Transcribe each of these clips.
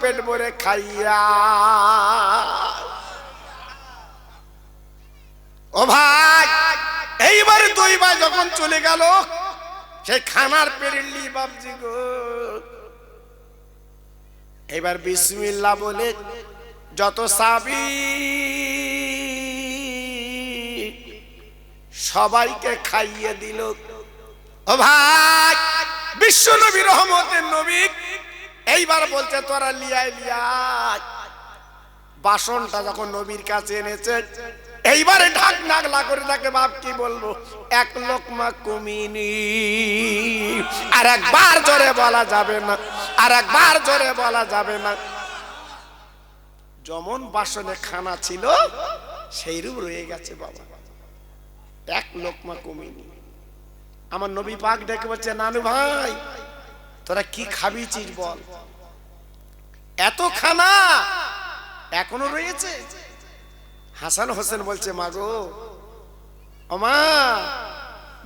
পেট ভরে খাইয়া। ও ভাই, এইবার দুই ভাই যখন চলে গেল, সেই খানার পেরিলি বাবজি গো। এবার বিসমিল্লা বলে, যত সাবি, সবাইকে খাইয়ে দিল। ও ভাই, বিশ্ব নবী রহমতের নবী এইবার বলছে, তোরা লিয়াই লিয়াই বাসনটা যখন নবীর কাছে এনেছে, এইবারে ঢাক নাগলা করে তাকে বাপ কি বলব? এক লোকমা কমিনি, আর একবার জোরে বলা যাবে না, আর একবার জোরে বলা যাবে না। যেমন বাসনে খানা ছিল, সেইরূপ রয়ে গেছে বাবা। এক লোকমা কমিনি। আমার নবী পাক ডেকে বলছে, নানু ভাই তোরা কি খাবি চির বল। এত খানা! এখনও রয়েছে? হাসান হোসেন বলছে মা গো মা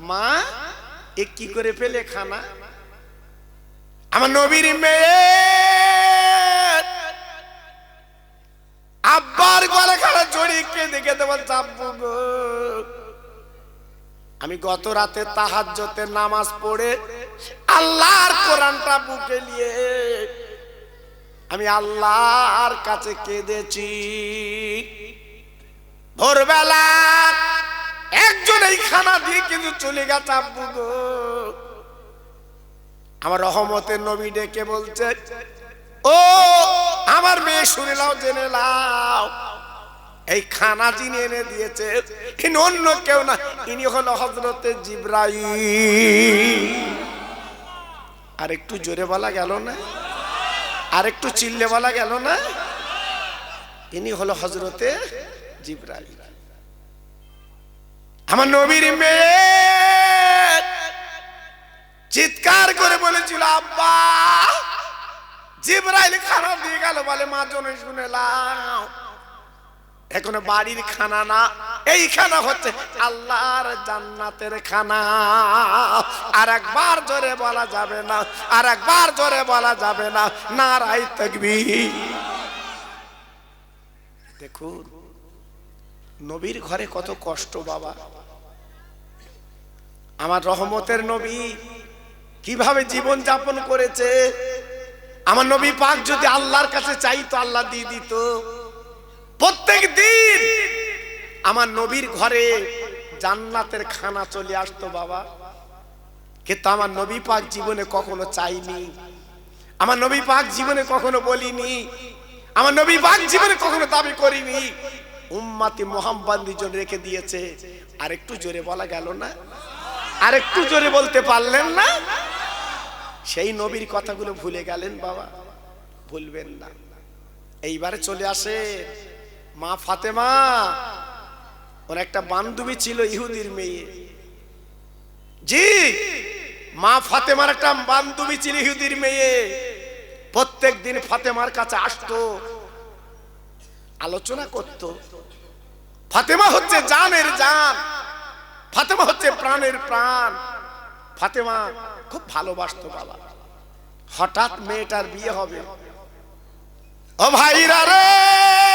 মা এ কি করে পেলে খানা? আমার নবীর মেয়ে! আব্বার গলে খানা জড়িয়ে কেঁদে কেঁদে বলছে আব্বু গো আমি গত রাতে তাহাজ্জতে নামাজ পড়ে আল্লাহর কোরআনটা বুকে নিয়ে আমি আল্লাহর কাছে কেঁদেছি। ভোরবেলা একজন এই খানা দিয়ে কিন্তু চলে গেছে আব্বু গো। আমার রহমতের নবী ডেকে বলছে, ও, আমার মেয়ে শুনে লাও জেনে লাও এই খানা যিনি এনে দিয়েছে, ইনি অন্য কেউ না, ইনি হলো হজরতে জিব্রাই আর একটু জোরে বলা গেল না? আর একটু চিল্লে বলা গেল না? ইনি হলো হজরতে জিব্রাই আমার নবীর মেয়ে চিৎকার করে বলেছিল, আব্বা, জিব্রাইল খানা দিয়ে গেল বলে মা জনে শুনে এখন বাড়ির খানা না এই খানা হচ্ছে আল্লাহর জান্নাতের খানা। আর একবার জোরে বলা যাবে না আর একবার জোরে বলা যাবে না। নারাই তকবি দেখুন, নবীর ঘরে কত কষ্ট বাবা। আমার রহমতের নবী কীভাবে জীবন যাপন করেছে। আমার নবী পাক যদি আল্লাহর কাছে চাইতো, আল্লাহ দিয়ে দিত। প্রত্যেক দিন আমার নবীর ঘরে জান্নাতের খানা চলে আসতো বাবা। কিন্তু আমার নবী পাক জীবনে কখনো চাইনি। আমার নবী পাক জীবনে কখনো বলিনি। আমার নবী পাক জীবনে কখনো দাবি করিনি। উম্মাতি মোহাম্মদ জন রেখে দিয়েছে। আর একটু জোরে বলা গেল না? আর একটু জোরে বলতে পারলেন না? সেই নবীর কথাগুলো ভুলে গেলেন বাবা। ভুলবেন না। এইবারে চলে আসে মা ফাতেমা ওর একটা বান্ধবী ছিল ইহুদির মেয়ে। জি, মা ফাতেমার একটা বান্ধবী ছিল ইহুদির মেয়ে। প্রত্যেক দিন ফাতেমার কাছে আসতো, আলোচনা করত। ফাতেমা হচ্ছে জানের জান, ফাতেমা হচ্ছে প্রাণের প্রাণ। ফাতেমা খুব ভালোবাসতো বাবা। হঠাৎ মেয়েটার বিয়ে হবে। ও ভাইরা রে!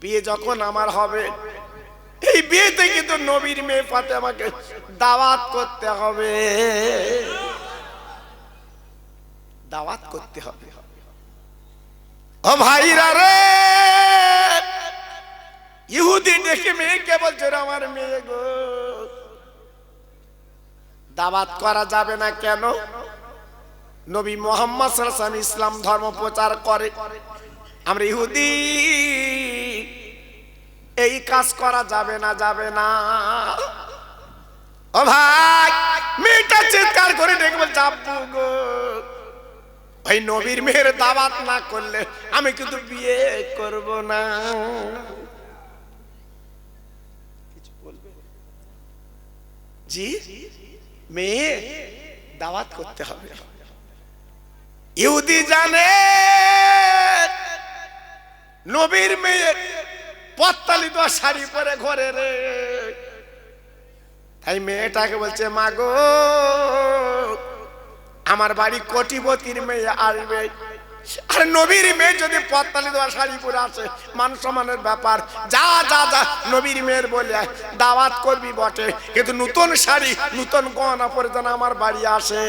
বিয়ে যখন আমার হবে, এই বিয়েতে কিন্তু নবীর মেয়ে পাতে আমাকে দাওয়াত করতে হবে। দাওয়াত করতে হবে। ও ভাইরা রে, ইহুদি দেখে মেয়েকে বলছে আমার মেয়ে গো? দাওয়াত করা যাবে না কেন? নবী মোহাম্মদ সাল্লাল্লাহু ইসলাম ধর্ম প্রচার করে। আমরা ইহুদি, এই কাজ করা যাবে না যাবে না। ও ভাই, মেয়েটা চিৎকার করে ডেকে বলছে গো। ওই নবীর মেয়ের দাওয়াত না করলে আমি কিন্তু বিয়ে করব না। কিছু বলবে? জি, মেয়ে দাওয়াত করতে হবে। ইহুদি জানে। নবীর মেয়ে পত্তালি দেওয়া শাড়ি পরে ঘরে রে। তাই মেয়েটাকে বলছে মাগো আমার বাড়ি কোটিপতির মেয়ে আসবে। আর নবীর মেয়ে যদি পত্তালি দেওয়া শাড়ি পরে আসে, মান সম্মানের ব্যাপার। যা যা যা, নবীর মেয়ের বলে দাওয়াত করবি বটে। কিন্তু নতুন শাড়ি, নতুন গহনা পরে যেন আমার বাড়ি আসে।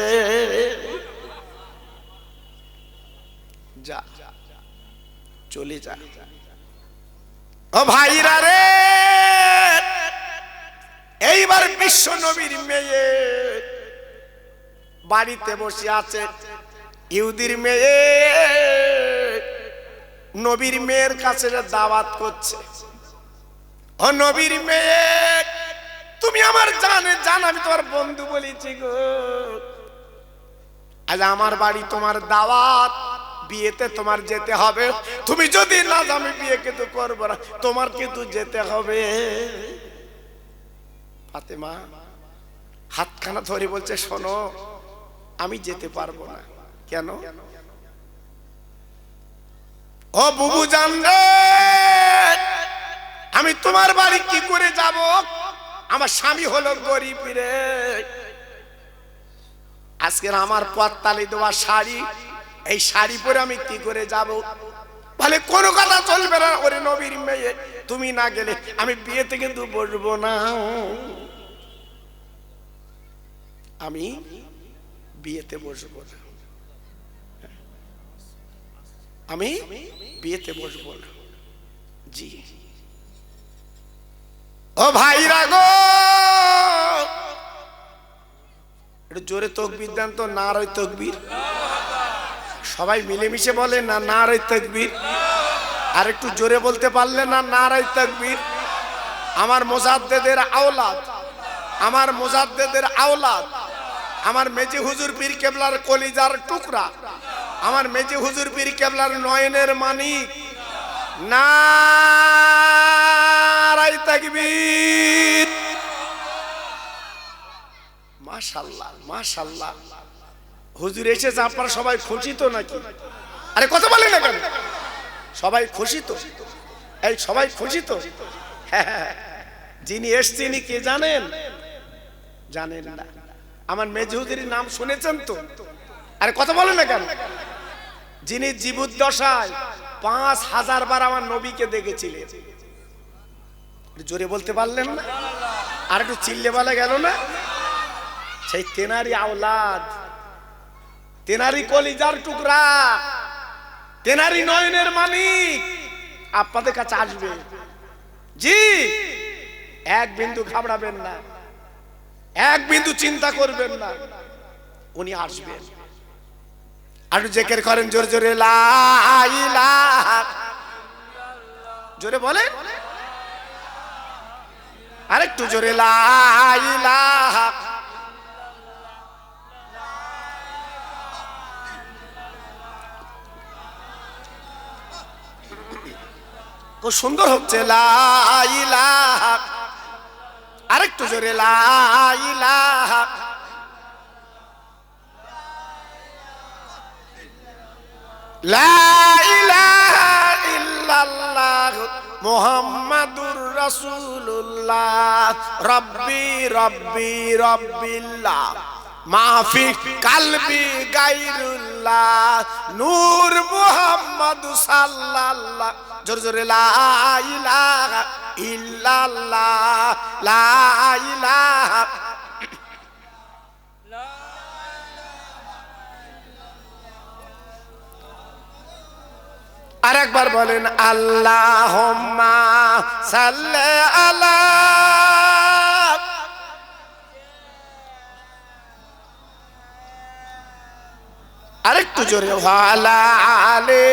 যা, চলে যা। ও ভাইরা রে! এইবার বিশ্ব নবীর মেয়ে বাড়িতে বসে আছে, ইহুদির মেয়ে। নবীর মেয়ের কাছে দাওয়াত করছে, ও নবীর মেয়ে, তুমি আমার জানে, জান, আমি তোমার বন্ধু বলেছি গো। আজ আমার বাড়ি তোমার দাওয়াত। বিয়েতে তোমার যেতে হবে। তুমি যদি না আমি বিয়ে কিন্তু করব না। তোমার কিন্তু যেতে হবে। ফাতেমা, হাতখানা ধরে বলছে, শোনো, আমি যেতে পারব না। কেন? ও বুবু জান আমি তোমার বাড়ি কি করে যাব? আমার স্বামী হলো গরিব রে। আজকের আমার পথ তালি দেওয়া শাড়ি এই শাড়ি পরে আমি কি করে যাব? বলে, কোনো কথা চলবে না ওরে নবীর মেয়ে। তুমি না গেলে আমি বিয়েতে কিন্তু বসবো না। আমি বিয়েতে বসবো না। আমি বিয়েতে বসবো না। জি। ও ভাইরা গো! জোরে তকবির দেন তো না রয় তকবির। সবাই মিলেমিশে বলে, না না রয় তকবির। আর একটু জোরে বলতে পারলে, না না রয় তকবির। আমার মোজাদ্দেদের আওলাদ, আমার মোজাদ্দেদের আওলাদ, আমার মেজি হুজুর পীর কেবলার কলিজার টুকরা, আমার মেজি হুজুর পীর কেবলার নয়নের মানিক। নারাই তাকবীর। মাশাল্লাহ মাশাল্লাহ। হুজুর এসেছে আপনারা সবাই খুশি তো নাকি? আরে কথা বলেন না কেন? সবাই খুশি তো? এই, সবাই খুশি তো। যিনি এসছেন কে জানেন? জানেন না। আমার মেজহুদির নাম শুনেছেন তো? আরে কথা বলেন না কেন? যিনি জীবদ্দশায় পাঁচ হাজার বার আমার নবীকে দেখেছিলেন। জোরে বলতে পারলেন না? আর একটু চিল্লে বলা গেল না? সেই তেনারি আওলাদ তেনারি কলিজার টুকরা। তেনারি নয়নের মানিক আপনাদের কাছে আসবে। জি, এক বিন্দু ঘাবড়াবেন না। এক বিন্দু চিন্তা করবেন না। উনি আসবেন। আর জেকের করেন জোরে জোরে জোরে বলে আরেকটু জোরে, লা খুব সুন্দর হচ্ছে আরেকটু জোরে মুহাম্মাদুর রাসূলুল্লাহ। রব্বি রব্বি রব্বিল্লাহ। মাফি কালবি গাইরুল্লাহ, নূর মুহাম্মদ সাল্লাল্লাহ। জোর জোরে, লা ইলাহা ইল্লাল্লাহ, লা ইলাহা আর একবার বলেন আল্লাহ সাল্লে আলা আরেকটু জোরে আলে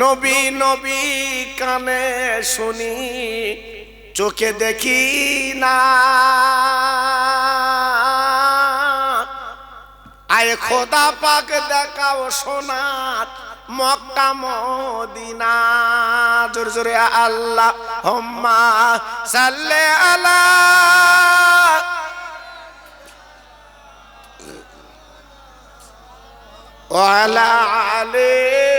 নবী নবী কানে শুনি চোখে দেখি না আয় খোদা পাক দেখাও সোনার মক্কা মদিনা জোরে জোরে আল্লাহ হম্মা সাল্লে আলা وعلى علي